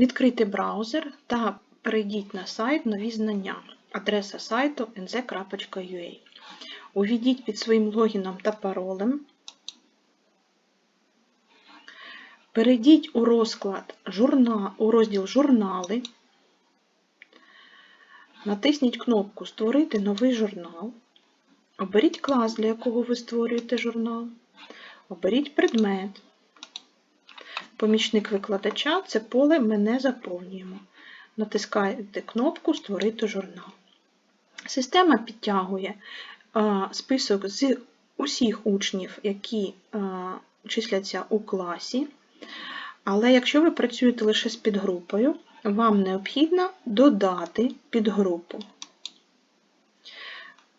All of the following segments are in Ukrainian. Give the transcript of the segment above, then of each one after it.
Відкрийте браузер та перейдіть на сайт Нові знання. Адреса сайту nz.ua. Увійдіть під своїм логіном та паролем. Перейдіть у розклад журна, у розділ Журнали. Натисніть кнопку Створити новий журнал. Оберіть клас, для якого ви створюєте журнал. Оберіть предмет. Помічник викладача це поле Ми не заповнюємо. Натискаєте кнопку Створити журнал. Система підтягує список з усіх учнів, які числяться у класі. Але якщо ви працюєте лише з підгрупою, вам необхідно додати підгрупу.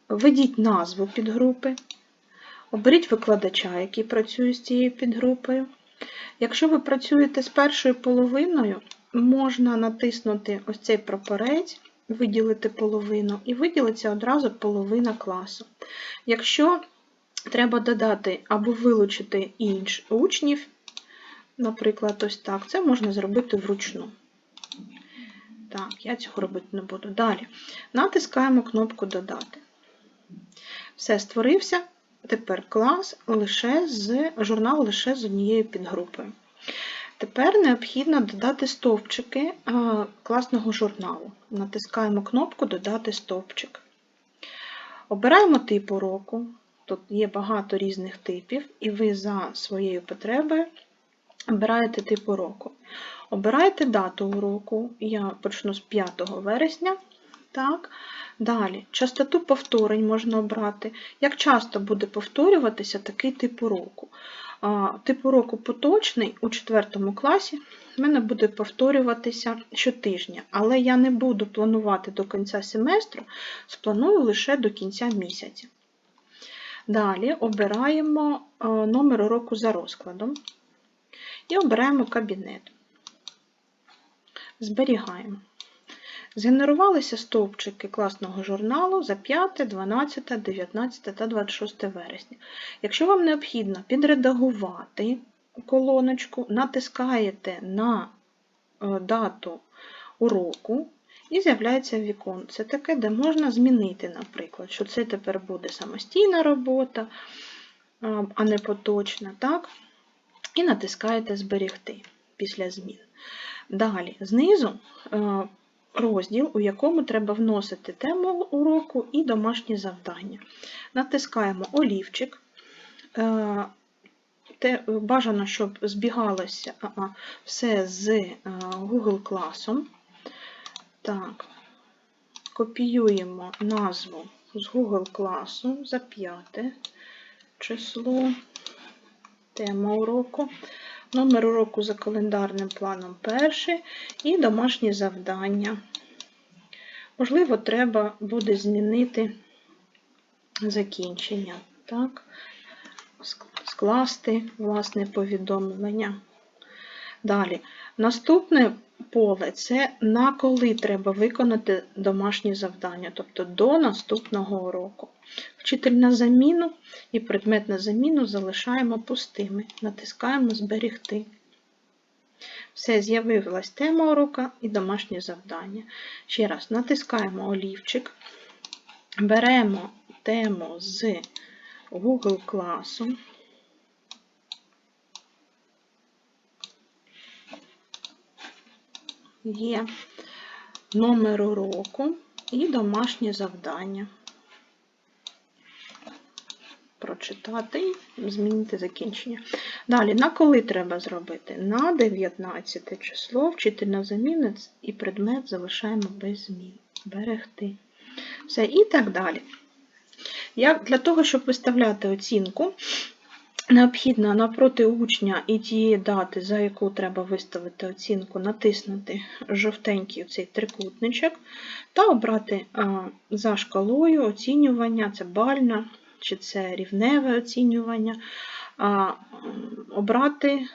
Введіть назву підгрупи, оберіть викладача, який працює з цією підгрупою. Якщо ви працюєте з першою половиною, можна натиснути ось цей прапорець, виділити половину, і виділиться одразу половина класу. Якщо треба додати або вилучити інших учнів, наприклад, ось так, це можна зробити вручну. Так, я цього робити не буду. Далі натискаємо кнопку Додати. Все створився. Тепер клас лише з журнал лише з однією підгрупою. Тепер необхідно додати стовпчики класного журналу. Натискаємо кнопку Додати стовпчик. Обираємо тип уроку. Тут є багато різних типів, і ви за своєю потребою обираєте тип уроку. Обирайте дату уроку, я почну з 5 вересня. Так. Далі, частоту повторень можна обрати. Як часто буде повторюватися такий тип уроку? Тип уроку поточний у 4 класі в мене буде повторюватися щотижня, але я не буду планувати до кінця семестру, спланую лише до кінця місяця. Далі обираємо номер уроку за розкладом і обираємо кабінет. Зберігаємо. Згенерувалися стовпчики класного журналу за 5, 12, 19 та 26 вересня. Якщо вам необхідно підредагувати колоночку, натискаєте на е, дату уроку і з'являється віконце таке, де можна змінити, наприклад, що це тепер буде самостійна робота, е, а не поточна. так? І натискаєте Зберегти після змін. Далі, знизу е, розділ, у якому треба вносити тему уроку і домашні завдання. Натискаємо олівчик. Е, те, Бажано, щоб збігалося все з е, Google класом. Так, Копіюємо назву з Google класу за п'яте число, тема уроку номер уроку за календарним планом перший і домашні завдання. Можливо, треба буде змінити закінчення, так? скласти власне повідомлення. Далі, наступне поле це на коли треба виконати домашні завдання, тобто до наступного уроку. Вчитель на заміну і предмет на заміну залишаємо пустими, натискаємо Зберегти. Все, з'явилась тема урока і домашнє завдання. Ще раз натискаємо олівчик, беремо тему з Google класу. Є номер уроку і домашнє завдання прочитати змінити закінчення. Далі, на коли треба зробити? На 19 число, вчитель на замінець і предмет залишаємо без змін. Берегти. Все, і так далі. Як, Для того, щоб виставляти оцінку, необхідно напроти учня і тієї дати, за яку треба виставити оцінку, натиснути жовтенький цей трикутничок та обрати за шкалою оцінювання, це бальна чи це рівневе оцінювання, обрати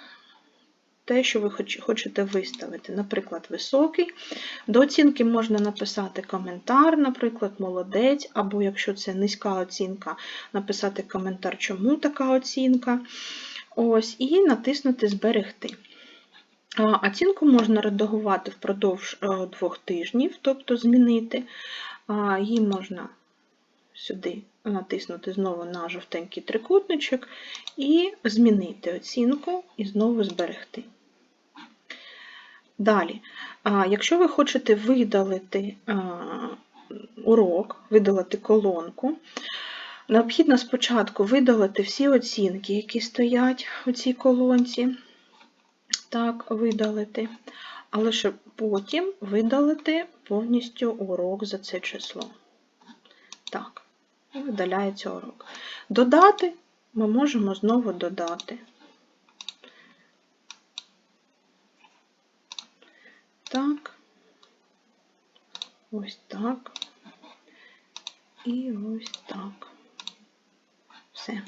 те, що ви хочете виставити. Наприклад, високий. До оцінки можна написати коментар, наприклад, молодець, або якщо це низька оцінка, написати коментар, чому така оцінка. Ось, І натиснути Зберегти. Оцінку можна редагувати впродовж е, двох тижнів, тобто змінити. Її можна сюди натиснути знову на жовтенький трикутничок і змінити оцінку і знову зберегти. Далі, якщо ви хочете видалити урок, видалити колонку, необхідно спочатку видалити всі оцінки, які стоять у цій колонці. Так, видалити, а лише потім видалити повністю урок за це число. Так, видаляється урок. Додати ми можемо знову додати. Так, ось так. І ось так. Все.